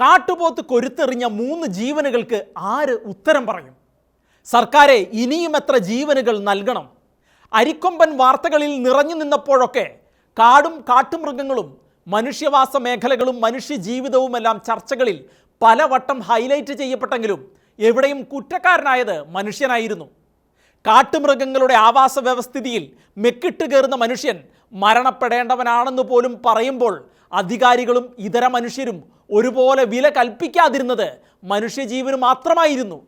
കാട്ടുപോത്ത് കൊരുത്തെറിഞ്ഞ മൂന്ന് ജീവനുകൾക്ക് ആര് ഉത്തരം പറയും? സർക്കാരെ ഇനിയും എത്ര ജീവനുകൾ നൽകണം? അരിക്കൊമ്പൻ വാർത്തകളിൽ നിറഞ്ഞു നിന്നപ്പോഴൊക്കെ കാടും കാട്ടുമൃഗങ്ങളും മനുഷ്യവാസ മേഖലകളും മനുഷ്യ ജീവിതവുമെല്ലാം ചർച്ചകളിൽ പലവട്ടം ഹൈലൈറ്റ് ചെയ്യപ്പെട്ടെങ്കിലും എവിടെയും കുറ്റക്കാരനായത് മനുഷ്യനായിരുന്നു. കാട്ടുമൃഗങ്ങളുടെ ആവാസ വ്യവസ്ഥിതിയിൽ മെക്കിട്ട് കയറുന്ന മനുഷ്യൻ മരണപ്പെടേണ്ടവനാണെന്ന് പോലും പറയുമ്പോൾ അധികാരികളും ഇതര മനുഷ്യരും ഒരുപോലെ വില കൽപ്പിക്കാതിരുന്നത് മനുഷ്യജീവന് മാത്രമായിരുന്നു.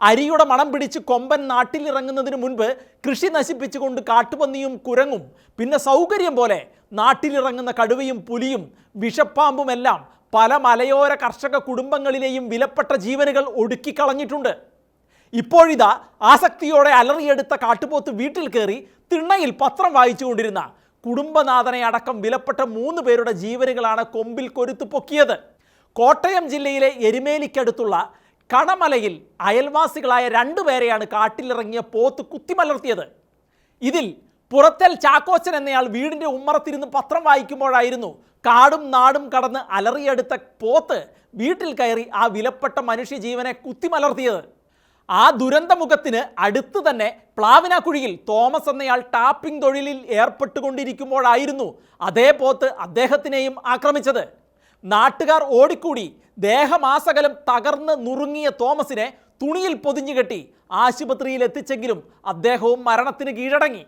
അരിയുടെ മണം പിടിച്ച് കൊമ്പൻ നാട്ടിലിറങ്ങുന്നതിന് മുൻപ് കൃഷി നശിപ്പിച്ചുകൊണ്ട് കാട്ടുപന്നിയും കുരങ്ങും പിന്നെ സൗകര്യം പോലെ നാട്ടിലിറങ്ങുന്ന കടുവയും പുലിയും വിഷപ്പാമ്പുമെല്ലാം പല മലയോര കർഷക കുടുംബങ്ങളിലെയും വിലപ്പെട്ട ജീവനുകൾ ഒടുക്കിക്കളഞ്ഞിട്ടുണ്ട്. ഇപ്പോഴിതാ ആസക്തിയോടെ അലറിയെടുത്ത കാട്ടുപോത്ത് വീട്ടിൽ കയറി തിണ്ണയിൽ പത്രം വായിച്ചുകൊണ്ടിരുന്ന കുടുംബനാഥനെ അടക്കം വിലപ്പെട്ട മൂന്ന് പേരുടെ ജീവനുകളാണ് കൊമ്പിൽ കൊരുത്തു പൊക്കിയത്. കോട്ടയം ജില്ലയിലെ എരുമേലിക്കടുത്തുള്ള കണമലയിൽ അയൽവാസികളായ രണ്ടുപേരെയാണ് കാട്ടിലിറങ്ങിയ പോത്ത് കുത്തിമലർത്തിയത്. ഇതിൽ പുറത്തൽ ചാക്കോച്ചൻ എന്നയാൾ വീടിന്റെ ഉമ്മറത്തിരുന്ന് പത്രം വായിക്കുമ്പോഴായിരുന്നു കാടും നാടും കടന്ന് അലറിയെടുത്ത പോത്ത് വീട്ടിൽ കയറി ആ വിലപ്പെട്ട മനുഷ്യജീവനെ കുത്തിമലർത്തിയത്. ആ ദുരന്തമുഖത്തിന് അടുത്ത് തന്നെ പ്ലാവിനാക്കുഴിയിൽ തോമസ് എന്നയാൾ ടാപ്പിംഗ് തൊഴിലിൽ ഏർപ്പെട്ടുകൊണ്ടിരിക്കുമ്പോഴായിരുന്നു അതേ പോത്ത് അദ്ദേഹത്തിനെയും ആക്രമിച്ചത്. നാട്ടുകാർ ഓടിക്കൂടി ദേഹമാസകലം തകർന്ന് നുറുങ്ങിയ തോമസിനെ തുണിയിൽ പൊതിഞ്ഞുകെട്ടി ആശുപത്രിയിൽ എത്തിച്ചെങ്കിലും അദ്ദേഹവും മരണത്തിന് കീഴടങ്ങി.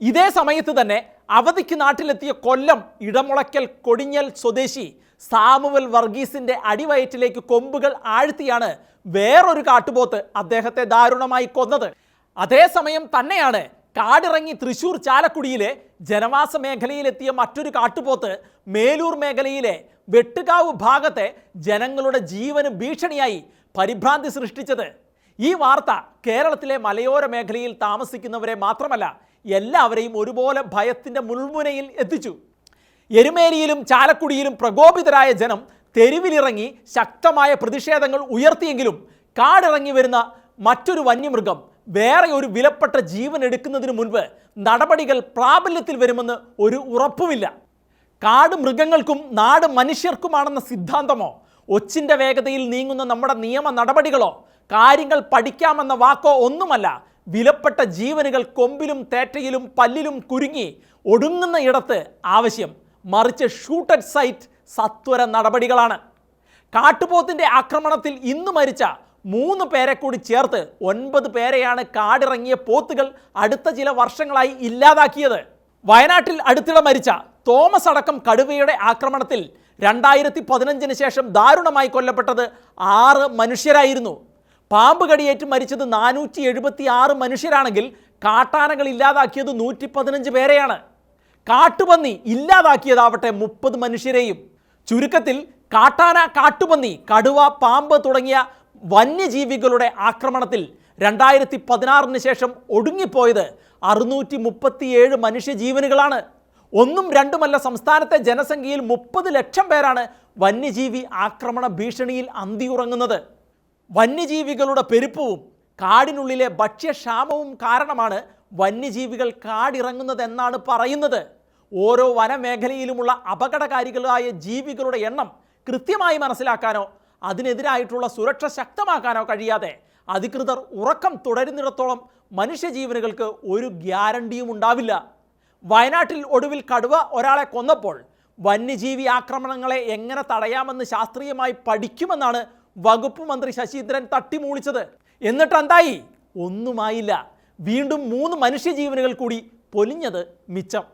ഇതേ സമയത്ത് തന്നെ അവധിക്ക് നാട്ടിലെത്തിയ കൊല്ലം ഇടമുളയ്ക്കൽ കൊടിഞ്ഞൽ സ്വദേശി സാമുവൽ വർഗീസിന്റെ അടിവയറ്റിലേക്ക് കൊമ്പുകൾ ആഴ്ത്തിയാണ് വേറൊരു കാട്ടുപോത്ത് അദ്ദേഹത്തെ ദാരുണമായി കൊന്നത്. അതേസമയം തന്നെയാണ് കാടിറങ്ങി തൃശൂർ ചാലക്കുടിയിലെ ജനവാസ മേഖലയിലെത്തിയ മറ്റൊരു കാട്ടുപോത്ത് മേലൂർ മേഖലയിലെ വെട്ടുകാവ് ഭാഗത്തെ ജനങ്ങളുടെ ജീവന് ഭീഷണിയായി പരിഭ്രാന്തി സൃഷ്ടിച്ചത്. ഈ വാർത്ത കേരളത്തിലെ മലയോര മേഖലയിൽ താമസിക്കുന്നവരെ മാത്രമല്ല എല്ലാവരെയും ഒരുപോലെ ഭയത്തിന്റെ മുൾമുനയിൽ എത്തിച്ചു. എരുമേലിയിലും ചാലക്കുടിയിലും പ്രകോപിതരായ ജനം തെരുവിലിറങ്ങി ശക്തമായ പ്രതിഷേധങ്ങൾ ഉയർത്തിയെങ്കിലും കാടിറങ്ങി വരുന്ന മറ്റൊരു വന്യമൃഗം വേറെ ഒരു വിലപ്പെട്ട ജീവൻ എടുക്കുന്നതിന് മുൻപ് നടപടികൾ പ്രാബല്യത്തിൽ വരുമെന്ന് ഒരു ഉറപ്പുമില്ല. കാട് മൃഗങ്ങൾക്കും നാട് മനുഷ്യർക്കുമാണെന്ന സിദ്ധാന്തമോ? ഒച്ചിന്റെ വേഗതയിൽ നീങ്ങുന്ന നമ്മുടെ നിയമ നടപടികളോ? കാര്യങ്ങൾ പഠിക്കാമെന്ന വാക്കോ ഒന്നുമല്ല. വിലപ്പെട്ട ജീവനുകൾ കൊമ്പിലും തേറ്റയിലും പല്ലിലും കുരുങ്ങി ഒടുങ്ങുന്ന ഇടത്ത് ആവശ്യം മറിച്ച് ഷൂട്ടഡ് സൈറ്റ് സത്വര നടപടികളാണ്. കാട്ടുപോത്തിന്റെ ആക്രമണത്തിൽ ഇന്ന് മരിച്ച മൂന്ന് പേരെ കൂടി ചേർത്ത് ഒൻപത് പേരെയാണ് കാടിറങ്ങിയ പോത്തുകൾ അടുത്ത ചില വർഷങ്ങളായി ഇല്ലാതാക്കിയത്. വയനാട്ടിൽ അടുത്തിടെ മരിച്ച തോമസ് അടക്കം കടുവയുടെ ആക്രമണത്തിൽ രണ്ടായിരത്തി പതിനഞ്ചിന് ശേഷം ദാരുണമായി കൊല്ലപ്പെട്ടത് ആറ് മനുഷ്യരായിരുന്നു. പാമ്പ് കടിയേറ്റ് മരിച്ചത് നാനൂറ്റി എഴുപത്തി ആറ് മനുഷ്യരാണെങ്കിൽ കാട്ടാനകൾ ഇല്ലാതാക്കിയത് നൂറ്റി പതിനഞ്ച് പേരെയാണ്. കാട്ടുപന്നി ഇല്ലാതാക്കിയതാവട്ടെ മുപ്പത് മനുഷ്യരെയും. ചുരുക്കത്തിൽ കാട്ടാന കാട്ടുപന്നി കടുവ പാമ്പ് തുടങ്ങിയ വന്യജീവികളുടെ ആക്രമണത്തിൽ രണ്ടായിരത്തി പതിനാറിന് ശേഷം ഒടുങ്ങിപ്പോയത് അറുന്നൂറ്റി മുപ്പത്തിയേഴ് മനുഷ്യജീവനുകളാണ്. ഒന്നും രണ്ടുമല്ല സംസ്ഥാനത്തെ ജനസംഖ്യയിൽ മുപ്പത് ലക്ഷം പേരാണ് വന്യജീവി ആക്രമണ ഭീഷണിയിൽ അന്തിയുറങ്ങുന്നത്. വന്യജീവികളുടെ പെരുപ്പവും കാടിനുള്ളിലെ ഭക്ഷ്യക്ഷാമവും കാരണമാണ് വന്യജീവികൾ കാടിറങ്ങുന്നത് എന്നാണ് പറയുന്നത്. ഓരോ വനമേഖലയിലുമുള്ള അപകടകാരികളായ ജീവികളുടെ എണ്ണം കൃത്യമായി മനസ്സിലാക്കാനോ അതിനെതിരായിട്ടുള്ള സുരക്ഷ ശക്തമാക്കാനോ കഴിയാതെ അധികൃതർ ഉറക്കം തുടരുന്നിടത്തോളം മനുഷ്യജീവനുകൾക്ക് ഒരു ഗ്യാരണ്ടിയും ഉണ്ടാവില്ല. വയനാട്ടിൽ ഒടുവിൽ കടുവ ഒരാളെ കൊന്നപ്പോൾ വന്യജീവി ആക്രമണങ്ങളെ എങ്ങനെ തടയാമെന്ന് ശാസ്ത്രീയമായി പഠിക്കുമെന്നാണ് വകുപ്പ് മന്ത്രി ശശീന്ദ്രൻ തട്ടിമൂളിച്ചത്. എന്നിട്ട് എന്തായി ഒന്നുമായില്ല. വീണ്ടും മൂന്ന് മനുഷ്യജീവനുകൾ കൂടി പൊലിഞ്ഞത് മിച്ചം.